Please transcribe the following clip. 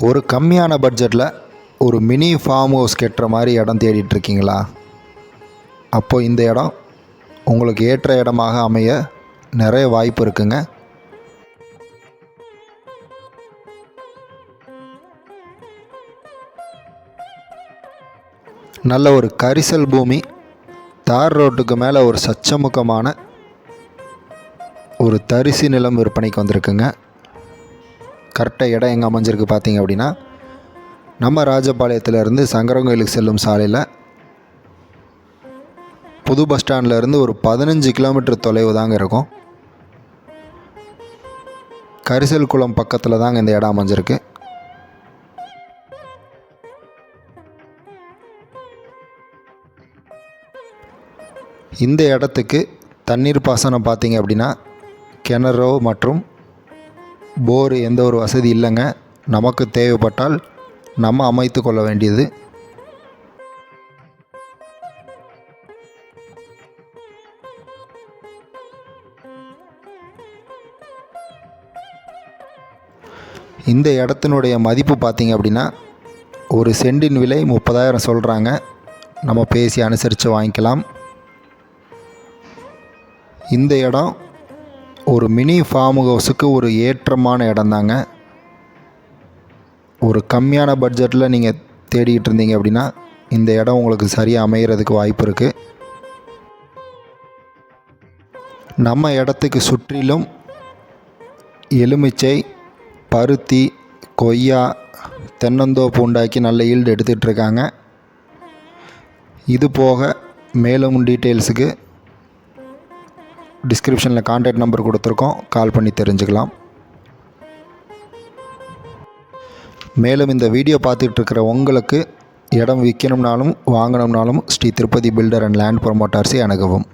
ஒரு கம்மியான பட்ஜெட்டில் ஒரு மினி ஃபார்ம் ஹவுஸ் கட்டுற மாதிரி இடம் தேடிட்டுருக்கீங்களா அப்போது அப்போ இந்த இடம் உங்களுக்கு ஏற்ற இடமாக அமைய நிறைய வாய்ப்பு இருக்குங்க. நல்ல ஒரு கரிசல் பூமி தார் ரோட்டுக்கு மேலே ஒரு சச்சமுகமான ஒரு தரிசு நிலம் விற்பனைக்கு வந்திருக்குங்க. கரெக்டாக இடம் எங்கே அமைஞ்சிருக்கு பார்த்தீங்க அப்படின்னா நம்ம ராஜபாளையத்திலேருந்து சங்கரங்கோயிலுக்கு செல்லும் சாலையில் புது பஸ் ஸ்டாண்ட்லேருந்து ஒரு பதினஞ்சு கிலோமீட்டர் தொலைவு தாங்க இருக்கும். கரிசல் குளம் பக்கத்தில் தாங்க இந்த இடம் அமைஞ்சிருக்கு. இந்த இடத்துக்கு தண்ணீர் பாசனம் பார்த்தீங்க அப்படின்னா கிணறோ மற்றும் போர் எந்த ஒரு வசதி இல்லைங்க. நமக்கு தேவைப்பட்டால் நம்ம அமைத்து கொள்ள வேண்டியது. இந்த இடத்தினுடைய மதிப்பு பார்த்தீங்க அப்படின்னா ஒரு சென்டின் விலை முப்பதாயிரம் சொல்கிறாங்க நம்ம பேசி அனுசரித்து வாங்கிக்கலாம். இந்த இடம் ஒரு மினி ஃபார்ம் ஹவுஸுக்கு ஒரு ஏற்றமான இடம்தாங்க ஒரு கம்மியான பட்ஜெட்டில் நீங்கள் தேடிக்கிட்டு இருந்தீங்க அப்படின்னா இந்த இடம் உங்களுக்கு சரியாக அமைகிறதுக்கு வாய்ப்பு இருக்குது நம்ம இடத்துக்கு சுற்றிலும் எலுமிச்சை பருத்தி கொய்யா தென்னந்தோப்பு உண்டாக்கி நல்ல ஈல்டு எடுத்துகிட்டு இருக்காங்க. இது போக மேலும் டீட்டெயில்ஸுக்கு டிஸ்கிரிப்ஷனில் கான்டாக்ட் நம்பர் கொடுத்துருக்கோம். கால் பண்ணி தெரிஞ்சுக்கலாம். மேலும் இந்த வீடியோ பார்த்துட்டு இருக்கிற உங்களுக்கு இடம் விற்கணும்னாலும் வாங்கணும்னாலும் Sri Tirupati builder and land ப்ரொமோட்டர்ஸை அணுகவும்.